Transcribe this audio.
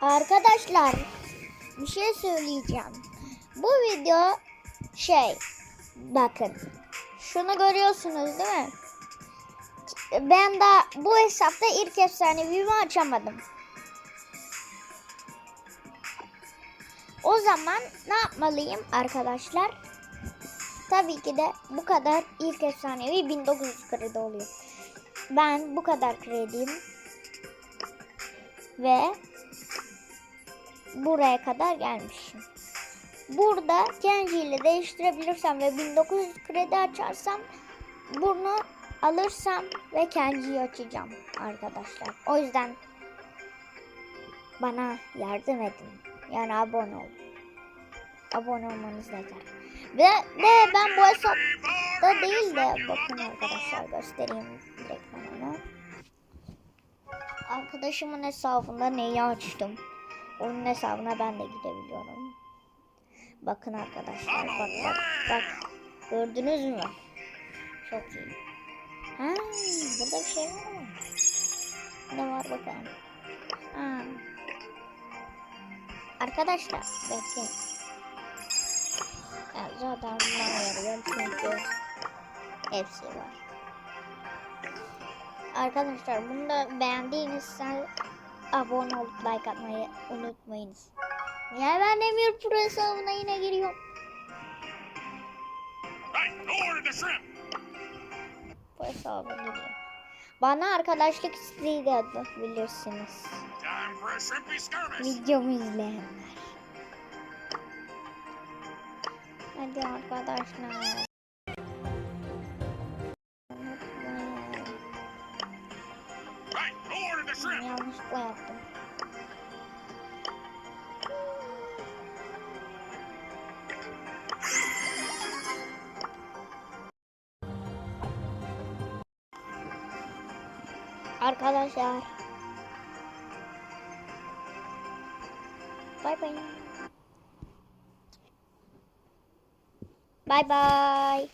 Arkadaşlar bir şey söyleyeceğim. Bu video şey bakın şunu görüyorsunuz değil mi? Ben daha bu hesapta ilk efsanevimi açamadım. O zaman ne yapmalıyım arkadaşlar? Tabii ki de bu kadar ilk efsanevi 1900 kredi oluyor. Ben bu kadar krediyim. Ve buraya kadar gelmişim. Burada Kenji ile değiştirebilirsem ve 1900 kredi açarsam bunu alırsam ve Kenji'yi açacağım arkadaşlar. O yüzden bana yardım edin. Yani abone olun. Abone olmanız yeter. Ve, ve ben bu hesapta değil de bakın arkadaşlar göstereyim direkt ben. Arkadaşımın hesabında neyi açtım. Onun hesabına ben de gidebiliyorum. Bakın arkadaşlar bak bak bak. Gördünüz mü? Çok iyi. Ha, burada bir şey var mı? Ne var bakalım. Ha. Arkadaşlar bekleyin. Ya zaten bundan yarıyorum çünkü hepsi var. Arkadaşlar bunu da beğendiğinizse abone olup like atmayı unutmayınız. Ya ben Emir Pro hesabına yine giriyorum. Bu hesaba giriyorum. Bana arkadaşlık isteği de atabilirsiniz. Videomu izleyenler. Hadi arkadaşlar. Yanlışlıkla yaptım. Arkadaşlar. Bay bay. Bay bay.